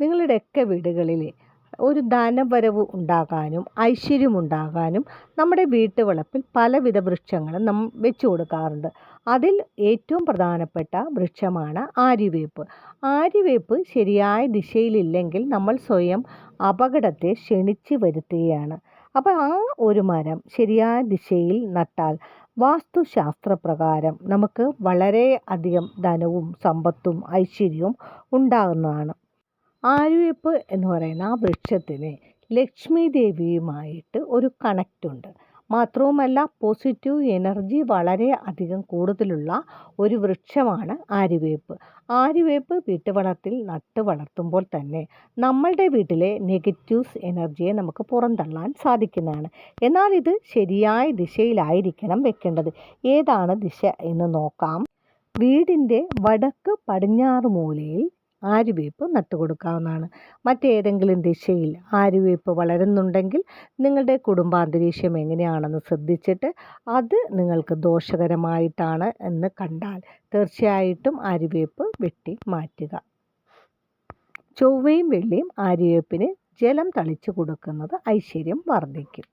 നിങ്ങളുടെയൊക്കെ വീടുകളിൽ ഒരു ധനവരവ് ഉണ്ടാകാനും ഐശ്വര്യമുണ്ടാകാനും നമ്മുടെ വീട്ടുവളപ്പിൽ പലവിധ വൃക്ഷങ്ങളും നാം വെച്ചു കൊടുക്കാറുണ്ട്. അതിൽ ഏറ്റവും പ്രധാനപ്പെട്ട വൃക്ഷമാണ് ആര്യവേപ്പ്. ആര്യവേപ്പ് ശരിയായ ദിശയിലില്ലെങ്കിൽ നമ്മൾ സ്വയം അപകടത്തെ ക്ഷണിച്ച് വരുത്തുകയാണ്. അപ്പോൾ ആ ഒരു മരം ശരിയായ ദിശയിൽ നട്ടാൽ വാസ്തുശാസ്ത്രപ്രകാരം നമുക്ക് വളരെ അധികം ധനവും സമ്പത്തും ഐശ്വര്യവും ഉണ്ടാകുന്നതാണ്. ആര്യവേപ്പ് എന്ന് പറയുന്ന ആ വൃക്ഷത്തിന് ലക്ഷ്മി ദേവിയുമായിട്ട് ഒരു കണക്റ്റുണ്ട്. മാത്രവുമല്ല പോസിറ്റീവ് എനർജി വളരെ അധികം കൂടുതലുള്ള ഒരു വൃക്ഷമാണ് ആര്യവേപ്പ്. ആര്യവേപ്പ് വീട്ടുവളർത്തിൽ നട്ട് വളർത്തുമ്പോൾ തന്നെ നമ്മളുടെ വീട്ടിലെ നെഗറ്റീവ്സ് എനർജിയെ നമുക്ക് പുറന്തള്ളാൻ സാധിക്കുന്നതാണ്. എന്നാൽ ഇത് ശരിയായ ദിശയിലായിരിക്കണം വെക്കേണ്ടത്. ഏതാണ് ദിശ എന്ന് നോക്കാം. വീടിന്റെ വടക്ക് പടിഞ്ഞാറ് മൂലയിൽ ആര്യവേപ്പ് നട്ടുകൊടുക്കാവുന്നതാണ്. മറ്റേതെങ്കിലും ദിശയിൽ ആര്യവേപ്പ് വളരുന്നുണ്ടെങ്കിൽ നിങ്ങളുടെ കുടുംബാന്തരീക്ഷം എങ്ങനെയാണെന്ന് ശ്രദ്ധിച്ചിട്ട് അത് നിങ്ങൾക്ക് ദോഷകരമായിട്ടാണ് എന്ന് കണ്ടാൽ തീർച്ചയായിട്ടും ആര്യവേപ്പ് വെട്ടി മാറ്റുക. ചൊവ്വയും വെള്ളിയും ആര്യവേപ്പിന് ജലം തളിച്ചു കൊടുക്കുന്നത് ഐശ്വര്യം വർദ്ധിക്കും.